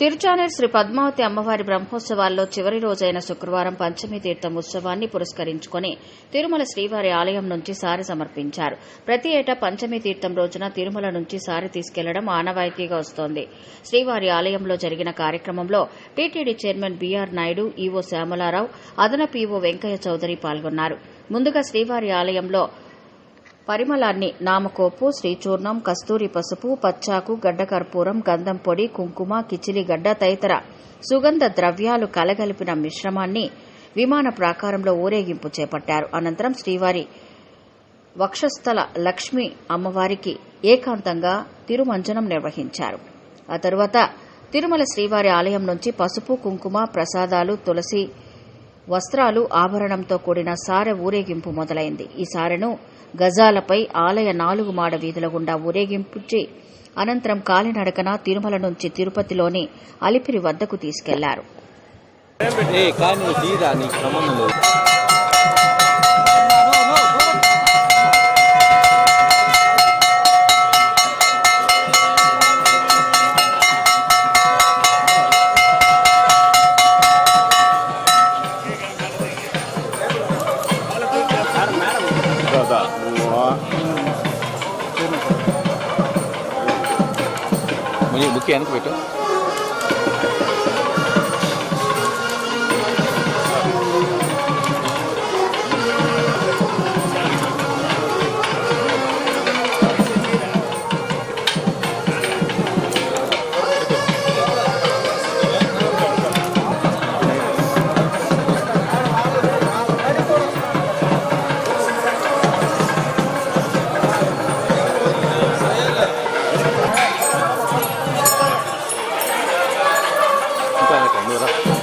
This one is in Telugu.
తిరుచానూరు శ్రీ పద్మావతి అమ్మవారి బ్రహ్మోత్సవాల్లో చివరి రోజైన శుక్రవారం పంచమి తీర్థం ఉత్సవాన్ని పురస్కరించుకుని తిరుమల శ్రీవారి ఆలయం నుంచి సారి సమర్పించారు. ప్రతి ఏటా పంచమి తీర్థం రోజున తిరుమల నుంచి సారి తీసుకెళ్ళడం ఆనవాయితీగా వస్తోంది. శ్రీవారి ఆలయంలో జరిగిన కార్యక్రమంలో TTD chairman BR Naidu EO Syamala Rao అదనపు ఈవో వెంకయ్య చౌదరి పాల్గొన్నారు. ముందుగా శ్రీవారి ఆలయంలో పరిమళాన్ని నామకోపు శ్రీచూర్ణం కస్తూరి పసుపు పచ్చాకు గడ్డ కర్పూరం గంధం పొడి కుంకుమ కిచిలిగడ్డ తదితర సుగంధ ద్రవ్యాలు కలగలిపిన మిశ్రమాన్ని విమాన ప్రాకారంలో ఊరేగింపు చేపట్టారు. అనంతరం శ్రీవారి వక్షస్థల లక్ష్మి అమ్మవారికి ఏకాంతంగా తిరుమంజనం నిర్వహించారు. ఆ తరువాత తిరుమల శ్రీవారి ఆలయం నుంచి పసుపు కుంకుమ ప్రసాదాలు తులసి వస్త్రాలు ఆభరణంతో కూడిన సారె ఊరేగింపు మొదలైంది. ఈ సారెను గజాలపై ఆలయ నాలుగు మాడ వీధుల గుండా ఊరేగింపుచి అనంతరం కాలినడకన తిరుమల నుంచి తిరుపతిలోని అలిపిరి వద్దకు తీసుకెళ్ళారు. ബുക്ക് ചെയ്യാനൊക്കെ പറ്റും Vera.